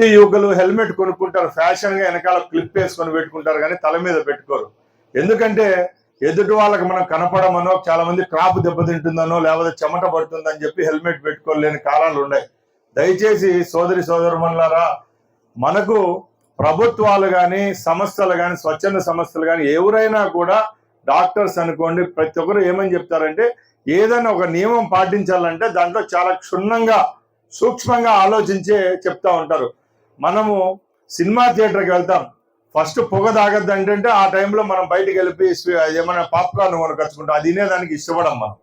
ప్రతి యువకులు హెల్మెట్ కొనుక్కుంటారు ఫ్యాషన్గా వెనకాల క్లిప్ వేసుకొని పెట్టుకుంటారు కానీ తల మీద పెట్టుకోరు. ఎందుకంటే ఎదుటి వాళ్ళకి మనం కనపడమనో చాలా మంది క్రాప్ దెబ్బతింటుందనో లేకపోతే చెమట పడుతుందని చెప్పి హెల్మెట్ పెట్టుకోలేని కాలాలు ఉన్నాయి. దయచేసి సోదరి సోదరుమన్లారా మనకు ప్రభుత్వాలు కానీ సంస్థలు కానీ స్వచ్ఛంద సంస్థలు కానీ ఎవరైనా కూడా డాక్టర్స్ అనుకోండి ప్రతి ఒక్కరు ఏమని చెప్తారంటే ఏదైనా ఒక నియమం పాటించాలంటే దాంట్లో చాలా క్షుణ్ణంగా సూక్ష్మంగా ఆలోచించే చెప్తా ఉంటారు. మనము సినిమా థియేటర్కి వెళ్తాం. ఫస్ట్ పొగ తాగద్దు అంటే ఆ టైంలో మనం బయటకు వెళ్ళి ఏమైనా పాప్కార్న్ కొనుకొచ్చుకుంటాం అది తినేదానికి ఇష్టపడం మనం.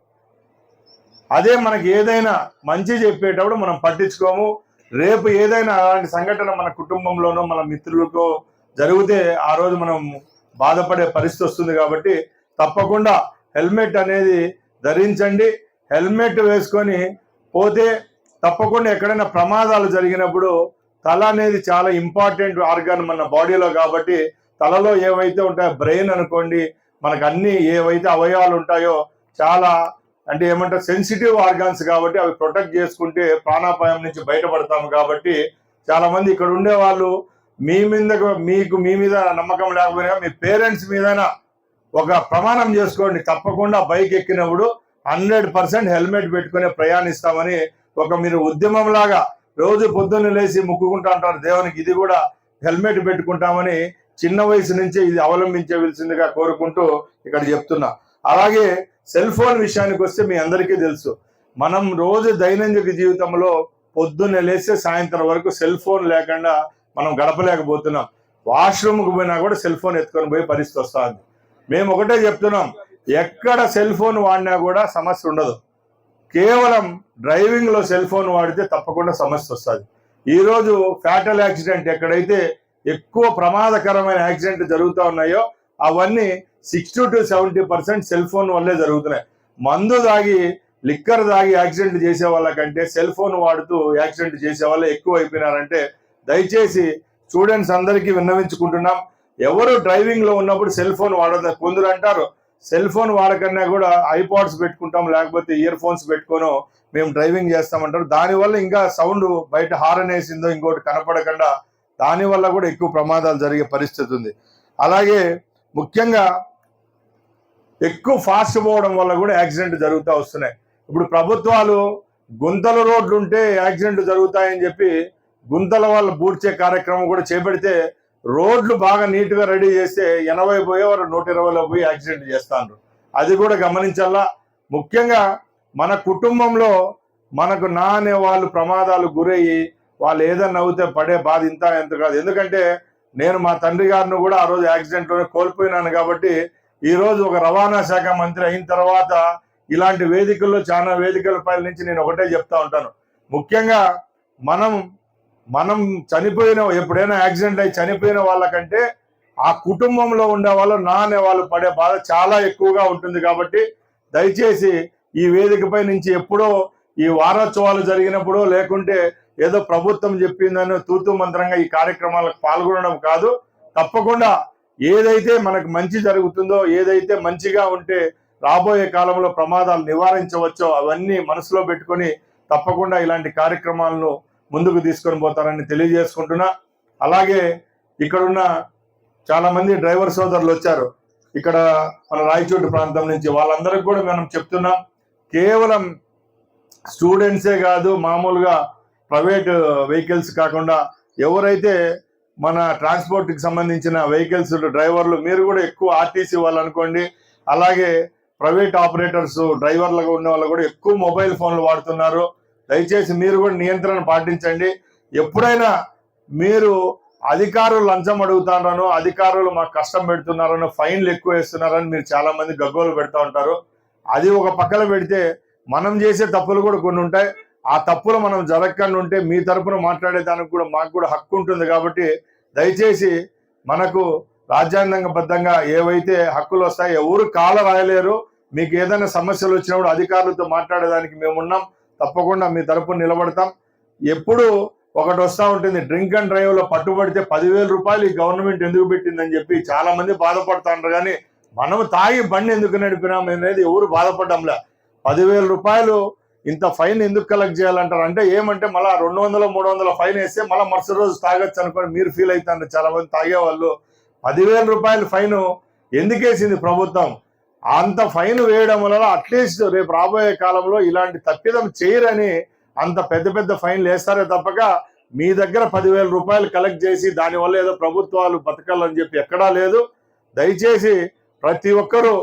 అదే మనకి ఏదైనా మంచి చెప్పేటప్పుడు మనం పట్టించుకోము. రేపు ఏదైనా అలాంటి సంఘటన మన కుటుంబంలోనో మన మిత్రులకో జరిగితే ఆ రోజు మనం బాధపడే పరిస్థితి వస్తుంది కాబట్టి తప్పకుండా హెల్మెట్ అనేది ధరించండి. హెల్మెట్ వేసుకొని పోతే తప్పకుండా ఎక్కడైనా ప్రమాదాలు జరిగినప్పుడు తల అనేది చాలా ఇంపార్టెంట్ ఆర్గాన్ మన బాడీలో కాబట్టి తలలో ఏవైతే ఉంటాయో బ్రెయిన్ అనుకోండి మనకు అన్ని ఏవైతే అవయవాలు ఉంటాయో చాలా అంటే ఏమంటారు సెన్సిటివ్ ఆర్గాన్స్ కాబట్టి అవి ప్రొటెక్ట్ చేసుకుంటే ప్రాణాపాయం నుంచి బయటపడతాము కాబట్టి చాలా మంది ఇక్కడ ఉండే వాళ్ళు మీ మీద మీకు మీ మీద నమ్మకం లేకపోయినా మీ పేరెంట్స్ మీద ఒక ప్రమాణం చేసుకోండి. తప్పకుండా బైక్ ఎక్కినప్పుడు హండ్రెడ్ పర్సెంట్ హెల్మెట్ పెట్టుకునే ప్రయాణిస్తామని ఒక మీరు ఉద్యమం లాగా రోజు పొద్దున్న లేచి ముక్కుకుంటా ఉంటారు. దేవునికి ఇది కూడా హెల్మెట్ పెట్టుకుంటామని చిన్న వయసు నుంచే ఇది అవలంబించవలసిందిగా కోరుకుంటూ ఇక్కడ చెప్తున్నా. అలాగే సెల్ ఫోన్ విషయానికి వస్తే మీ అందరికీ తెలుసు. మనం రోజు దైనందిక జీవితంలో పొద్దున్న లేస్తే సాయంత్రం వరకు సెల్ ఫోన్ లేకుండా మనం గడపలేకపోతున్నాం. వాష్రూమ్కి పోయినా కూడా సెల్ ఫోన్ ఎత్తుకొని పోయే పరిస్థితి వస్తుంది. మేము ఒకటే చెప్తున్నాం. ఎక్కడ సెల్ ఫోన్ వాడినా కూడా సమస్య ఉండదు. కేవలం డ్రైవింగ్లో సెల్ ఫోన్ వాడితే తప్పకుండా సమస్య వస్తుంది. ఈరోజు ఫ్యాటల్ యాక్సిడెంట్ ఎక్కడైతే ఎక్కువ ప్రమాదకరమైన యాక్సిడెంట్ జరుగుతూ ఉన్నాయో అవన్నీ sixty two seventy percent cell phone వల్లే జరుగుతున్నాయి. మందు దాగి లిక్కర్ దాగి యాక్సిడెంట్ చేసే వాళ్ళకంటే సెల్ ఫోన్ వాడుతూ యాక్సిడెంట్ చేసే వాళ్ళే ఎక్కువ అయిపోయినారంటే దయచేసి స్టూడెంట్స్ అందరికీ విన్నవించుకుంటున్నాం. ఎవరు డ్రైవింగ్లో ఉన్నప్పుడు సెల్ ఫోన్ వాడదు కొందరు అంటారు. సెల్ ఫోన్ వాడకన్నా కూడా ఐపాడ్స్ పెట్టుకుంటాం లేకపోతే ఇయర్ ఫోన్స్ పెట్టుకోను మేము డ్రైవింగ్ చేస్తామంటారు. దానివల్ల ఇంకా సౌండ్ బయట హారన్ వేసిందో ఇంకోటి కనపడకుండా దానివల్ల కూడా ఎక్కువ ప్రమాదాలు జరిగే పరిస్థితి ఉంది. అలాగే ముఖ్యంగా ఎక్కువ ఫాస్ట్ పోవడం వల్ల కూడా యాక్సిడెంట్ జరుగుతూ వస్తున్నాయి. ఇప్పుడు ప్రభుత్వాలు గుంతల రోడ్లు ఉంటే యాక్సిడెంట్ జరుగుతాయని చెప్పి గుంతల వల్ల బూడ్చే కార్యక్రమం కూడా చేపడితే రోడ్లు బాగా నీట్గా రెడీ చేస్తే ఎనభై పోయేవారు నూట ఇరవైలో పోయి యాక్సిడెంట్ చేస్తాను అది కూడా గమనించాలా? ముఖ్యంగా మన కుటుంబంలో మనకు నా అనే వాళ్ళు ప్రమాదాలు గురయ్యి వాళ్ళు ఏదన్నా అవుతే పడే బాధ ఇంత ఎంత కాదు. ఎందుకంటే నేను మా తండ్రి గారిని కూడా ఆ రోజు యాక్సిడెంట్లోనే కోల్పోయినాను కాబట్టి ఈరోజు ఒక రవాణా శాఖ మంత్రి అయిన తర్వాత ఇలాంటి వేదికల్లో చాలా వేదికల పై నుంచి నేను ఒకటే చెప్తా ఉంటాను. ముఖ్యంగా మనం మనం చనిపోయిన ఎప్పుడైనా యాక్సిడెంట్ అయి చనిపోయిన వాళ్ళకంటే ఆ కుటుంబంలో ఉండే వాళ్ళు నా అనే వాళ్ళు పడే బాధ చాలా ఎక్కువగా ఉంటుంది కాబట్టి దయచేసి ఈ వేదికపై నుంచి ఎప్పుడో ఈ వారోత్సవాలు జరిగినప్పుడు లేకుంటే ఏదో ప్రభుత్వం చెప్పిందని తూతు మంత్రంగా ఈ కార్యక్రమాలకు పాల్గొనడం కాదు. తప్పకుండా ఏదైతే మనకు మంచి జరుగుతుందో ఏదైతే మంచిగా ఉంటే రాబోయే కాలంలో ప్రమాదాలు నివారించవచ్చో అవన్నీ మనసులో పెట్టుకొని తప్పకుండా ఇలాంటి కార్యక్రమాలను ముందుకు తీసుకొని పోతారని తెలియజేసుకుంటున్నా. అలాగే ఇక్కడున్న చాలా మంది డ్రైవర్ సోదరులు వచ్చారు. ఇక్కడ మన రాయచోటు ప్రాంతం నుంచి వాళ్ళందరికీ కూడా మనం చెప్తున్నాం. కేవలం స్టూడెంట్సే కాదు మామూలుగా ప్రైవేట్ వెహికల్స్ కాకుండా ఎవరైతే మన ట్రాన్స్పోర్ట్కి సంబంధించిన వెహికల్స్ డ్రైవర్లు మీరు కూడా ఎక్కువ ఆర్టీసీ వాళ్ళు అనుకోండి. అలాగే ప్రైవేట్ ఆపరేటర్స్ డ్రైవర్లుగా ఉన్న వాళ్ళు కూడా ఎక్కువ మొబైల్ ఫోన్లు వాడుతున్నారు. దయచేసి మీరు కూడా నియంత్రణ పాటించండి. ఎప్పుడైనా మీరు అధికారులు లంచం అడుగుతున్నారను అధికారులు మాకు కష్టం పెడుతున్నారనో ఫైన్లు ఎక్కువ వేస్తున్నారని మీరు చాలా మంది గగ్గోలు పెడతా ఉంటారు. అది ఒక పక్కన పెడితే మనం చేసే తప్పులు కూడా కొన్ని ఉంటాయి. ఆ తప్పులు మనం జరగకుండా ఉంటే మీ తరపున మాట్లాడేదానికి కూడా మాకు కూడా హక్కు ఉంటుంది కాబట్టి దయచేసి మనకు రాజ్యాంగబద్ధంగా ఏవైతే హక్కులు వస్తాయో ఎవరు కాల రాయలేరు. మీకు ఏదైనా సమస్యలు వచ్చినప్పుడు అధికారులతో మాట్లాడేదానికి మేము ఉన్నాం. తప్పకుండా మీ తరపున నిలబడతాం. ఎప్పుడు ఒకటి వస్తా ఉంటుంది డ్రింక్ అండ్ డ్రైవ్లో పట్టుబడితే పదివేల రూపాయలు ఈ గవర్నమెంట్ ఎందుకు పెట్టిందని చెప్పి చాలా మంది బాధపడుతుంటారు. కానీ మనం తాగి బండి ఎందుకు నడిపినాం అనేది ఎవరు బాధపడ్డంలే. పదివేల రూపాయలు ఇంత ఫైన్ ఎందుకు కలెక్ట్ చేయాలంటారు? అంటే ఏమంటే మళ్ళీ రెండు వందల మూడు వందల ఫైన్ వేస్తే మళ్ళీ మరుసటి రోజు తాగొచ్చు అనుకోని మీరు ఫీల్ అవుతారు చాలా మంది తాగే వాళ్ళు పదివేల రూపాయల ఫైన్ ఎందుకేసింది ప్రభుత్వం? అంత ఫైన్ వేయడం వల్ల అట్లీస్ట్ రేపు రాబోయే కాలంలో ఇలాంటి తప్పిదం చేయరని అంత పెద్ద పెద్ద ఫైన్లు వేస్తారే తప్పక మీ దగ్గర పదివేల రూపాయలు కలెక్ట్ చేసి దానివల్ల ఏదో ప్రభుత్వాలు బతకాలని చెప్పి ఎక్కడా లేదు. దయచేసి ప్రతి ఒక్కరూ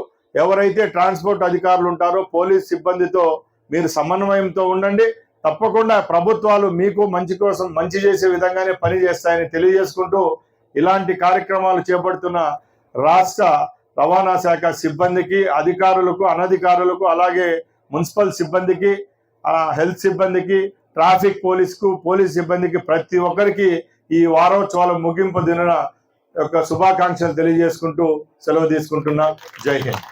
ఎవరైతే ట్రాన్స్పోర్ట్ అధికారులు ఉంటారో పోలీస్ సిబ్బందితో మీరు సమన్వయంతో ఉండండి. తప్పకుండా ప్రభుత్వాలు మీకు మంచి కోసం మంచి చేసే విధంగానే పని చేస్తాయని తెలియజేసుకుంటూ ఇలాంటి కార్యక్రమాలు చేపడుతున్న రాష్ట్ర రవాణా శాఖ సిబ్బందికి అధికారులకు అనధికారులకు అలాగే మున్సిపల్ సిబ్బందికి హెల్త్ సిబ్బందికి ట్రాఫిక్ పోలీస్కు పోలీస్ సిబ్బందికి ప్రతి ఒక్కరికి ఈ వారోత్సవాల ముగింపు దిన యొక్క శుభాకాంక్షలు తెలియజేసుకుంటూ సెలవు తీసుకుంటున్నా. జై హింద్.